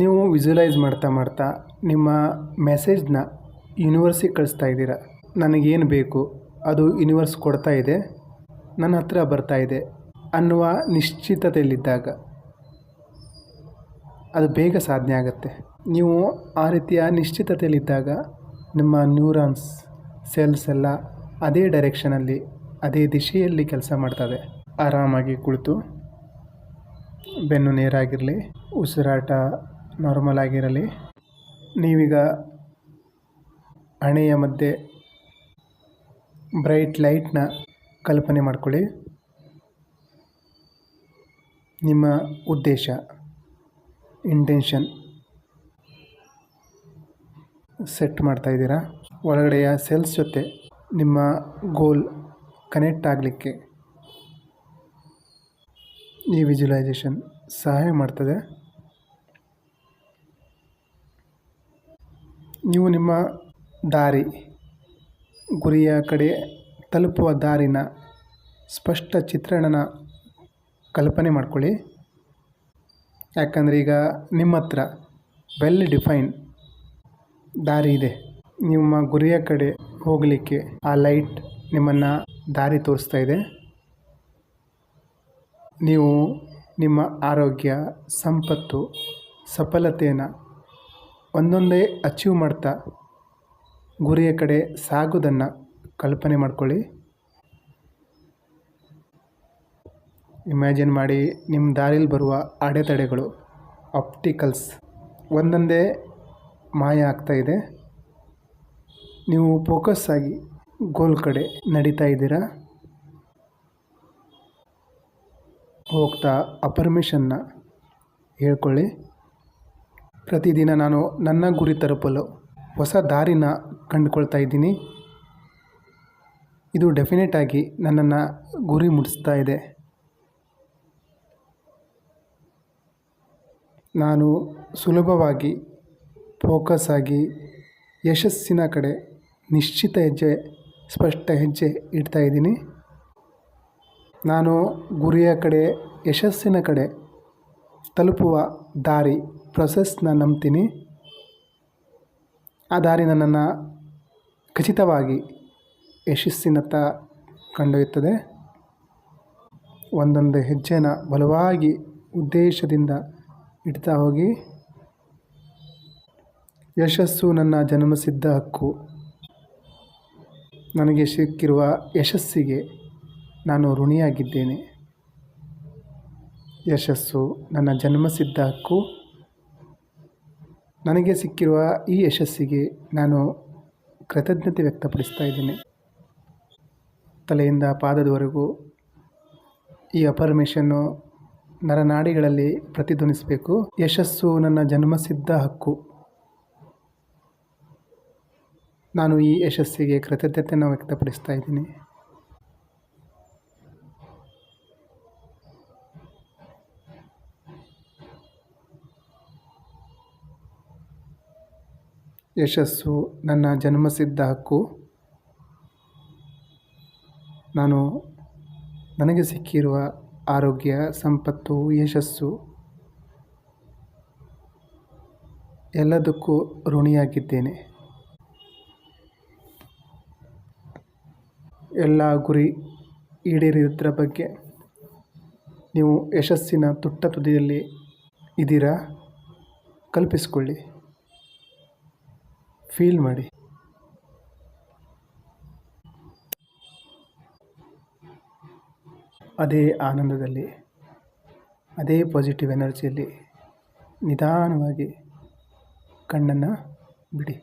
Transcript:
ನೀವು ವಿಜುವಲೈಸ್ ಮಾಡ್ತಾ ಮಾಡ್ತಾ ನಿಮ್ಮ ಮೆಸೇಜ್ನ ಯೂನಿವರ್ಸಿಗೆ ಕಳಿಸ್ತಾ ಇದ್ದೀರಾ? ನನಗೇನು ಬೇಕು? ಅದು ಯೂನಿವರ್ಸ್ ಕೊಡ್ತಾ ಇದೆ, ನನ್ನ ಹತ್ರ ಬರ್ತಾ ಇದೆ ಅನ್ನುವ ನಿಶ್ಚಿತತೆಯಲ್ಲಿದ್ದಾಗ ಅದು ಬೇಗ ಸಾಧನೆ ಆಗುತ್ತೆ. ನೀವು ಆ ರೀತಿಯ ನಿಶ್ಚಿತತೆಯಲ್ಲಿದ್ದಾಗ ನಿಮ್ಮ ನ್ಯೂರಾನ್ಸ್ ಸೆಲ್ಸ್ ಎಲ್ಲ ಅದೇ ಡೈರೆಕ್ಷನಲ್ಲಿ ಅದೇ ದಿಶೆಯಲ್ಲಿ ಕೆಲಸ ಮಾಡ್ತದೆ ಆರಾಮಾಗಿ ಕುಳಿತು ಬೆನ್ನು ನೇರಾಗಿರಲಿ, ಉಸಿರಾಟ ನಾರ್ಮಲ್ ಆಗಿರಲಿ. ನೀವೀಗ ಹಣೆಯ ಮಧ್ಯೆ ಬ್ರೈಟ್ ಲೈಟ್ನ ಕಲ್ಪನೆ ಮಾಡಿಕೊಳ್ಳಿ. ನಿಮ್ಮ ಉದ್ದೇಶ, ಇಂಟೆನ್ಷನ್ ಸೆಟ್ ಮಾಡ್ತಾ ಇದ್ದೀರಾ? ಒಳಗಡೆಯ ಸೆಲ್ಸ್ ಜೊತೆ ನಿಮ್ಮ ಗೋಲ್ ಕನೆಕ್ಟ್ ಆಗಲಿಕ್ಕೆ ಈ ವಿಜುವಲೈಸೇಷನ್ ಸಹಾಯ ಮಾಡ್ತದೆ. ನೀವು ನಿಮ್ಮ ದಾರಿ. ಗುರಿಯ ಕಡೆ ತಲುಪುವ ದಾರಿನ ಸ್ಪಷ್ಟ ಚಿತ್ರಣನ ಕಲ್ಪನೆ ಮಾಡ್ಕೊಳ್ಳಿ. ಯಾಕಂದರೆ ಈಗ ನಿಮ್ಮ ಹತ್ರ ವೆಲ್ ಡಿಫೈನ್ ದಾರಿ ಇದೆ. ನಿಮ್ಮ ಗುರಿಯ ಕಡೆ ಹೋಗಲಿಕ್ಕೆ ಆ ಲೈಟ್ ನಿಮ್ಮನ್ನು ದಾರಿ ತೋರಿಸ್ತಾ ಇದೆ. ನೀವು ನಿಮ್ಮ ಆರೋಗ್ಯ, ಸಂಪತ್ತು, ಸಫಲತೆಯನ್ನು ಒಂದೊಂದೇ ಅಚೀವ್ ಮಾಡ್ತಾ ಗುರಿಯ ಕಡೆ ಸಾಗೋದನ್ನು ಕಲ್ಪನೆ ಮಾಡ್ಕೊಳ್ಳಿ. ಇಮ್ಯಾಜಿನ್ ಮಾಡಿ ನಿಮ್ಮ ದಾರಿಲಿ ಬರುವ ಅಡೆತಡೆಗಳು ಆಪ್ಟಿಕಲ್ಸ್ ಒಂದೊಂದೇ ಮಾಯ ಆಗ್ತಾ ಇದೆ. ನೀವು ಫೋಕಸ್ ಆಗಿ ಗೋಲ್ ಕಡೆ ನಡೀತಾ ಇದ್ದೀರಾ? ಹೋಗ್ತಾ ಅಪರ್ಮಿಷನ್ನ ಹೇಳ್ಕೊಳ್ಳಿ. ಪ್ರತಿದಿನ ನಾನು ನನ್ನ ಗುರಿ ತಲುಪಲು ಹೊಸ ದಾರಿನ ಕಂಡುಕೊಳ್ತಾ ಇದ್ದೀನಿ. ಇದು ಡೆಫಿನೆಟ್ ಆಗಿ ನನ್ನನ್ನು ಗುರಿ ಮುಟ್ಟಿಸ್ತಾ ಇದೆ. ನಾನು ಸುಲಭವಾಗಿ ಫೋಕಸ್ ಆಗಿ ಯಶಸ್ಸಿನ ಕಡೆ ನಿಶ್ಚಿತ ಹೆಜ್ಜೆ, ಸ್ಪಷ್ಟ ಹೆಜ್ಜೆ ಇಡ್ತಾ ಇದ್ದೀನಿ. ನಾನು ಗುರಿಯ ಕಡೆ, ಯಶಸ್ಸಿನ ಕಡೆ ತಲುಪುವ ದಾರಿ ಪ್ರೊಸೆಸ್ನ ನಂಬ್ತೀನಿ. ಆ ದಾರಿ ನನ್ನನ್ನು ಖಚಿತವಾಗಿ ಯಶಸ್ಸಿನತ್ತ ಕೊಂಡೊಯ್ಯುತ್ತದೆ. ಒಂದೊಂದು ಹೆಜ್ಜೆನ ಬಲವಾಗಿ ಉದ್ದೇಶದಿಂದ ಇಡ್ತಾ ಹೋಗಿ. ಯಶಸ್ಸು ನನ್ನ ಜನ್ಮಸಿದ್ಧ ಹಕ್ಕು. ನನಗೆ ಸಿಕ್ಕಿರುವ ಯಶಸ್ಸಿಗೆ ನಾನು ಋಣಿಯಾಗಿದ್ದೇನೆ. ಯಶಸ್ಸು ನನ್ನ ಜನ್ಮಸಿದ್ಧ ಹಕ್ಕು ನನಗೆ ಸಿಕ್ಕಿರುವ ಈ ಯಶಸ್ಸಿಗೆ ನಾನು ಕೃತಜ್ಞತೆ ವ್ಯಕ್ತಪಡಿಸ್ತಾ ಇದ್ದೇನೆ. ತಲೆಯಿಂದ ಪಾದದವರೆಗೂ ಈ ಅಪರ್ಮೇಷನ್ನು ನರನಾಡಿಗಳಲ್ಲಿ ಪ್ರತಿಧ್ವನಿಸಬೇಕು. ಯಶಸ್ಸು ನನ್ನ ಜನ್ಮಸಿದ್ಧ ಹಕ್ಕು. ನಾನು ಈ ಯಶಸ್ಸಿಗೆ ಕೃತಜ್ಞತೆಯನ್ನು ವ್ಯಕ್ತಪಡಿಸ್ತಾ ಇದ್ದೀನಿ. ಯಶಸ್ಸು ನನ್ನ ಜನ್ಮಸಿದ್ಧ ಹಕ್ಕು. ನಾನು ನನಗೆ ಸಿಕ್ಕಿರುವ ಆರೋಗ್ಯ, ಸಂಪತ್ತು, ಯಶಸ್ಸು ಎಲ್ಲದಕ್ಕೂ ಋಣಿಯಾಗಿದ್ದೇನೆ. ಎಲ್ಲ ಗುರಿ ಈಡೇರಿದ್ರ ಬಗ್ಗೆ ನೀವು ಯಶಸ್ಸಿನ ತುಟ್ಟ ತುದಿಯಲ್ಲಿ ಇದ್ದೀರಾ ಕಲ್ಪಿಸಿಕೊಳ್ಳಿ. ಫೀಲ್ ಮಾಡಿ. ಅದೇ ಆನಂದದಲ್ಲಿ ಅದೇ ಪಾಸಿಟಿವ್ ಎನರ್ಜಿಯಲ್ಲಿ ನಿಧಾನವಾಗಿ ಕಣ್ಣನ್ನು ಬಿಡಿ.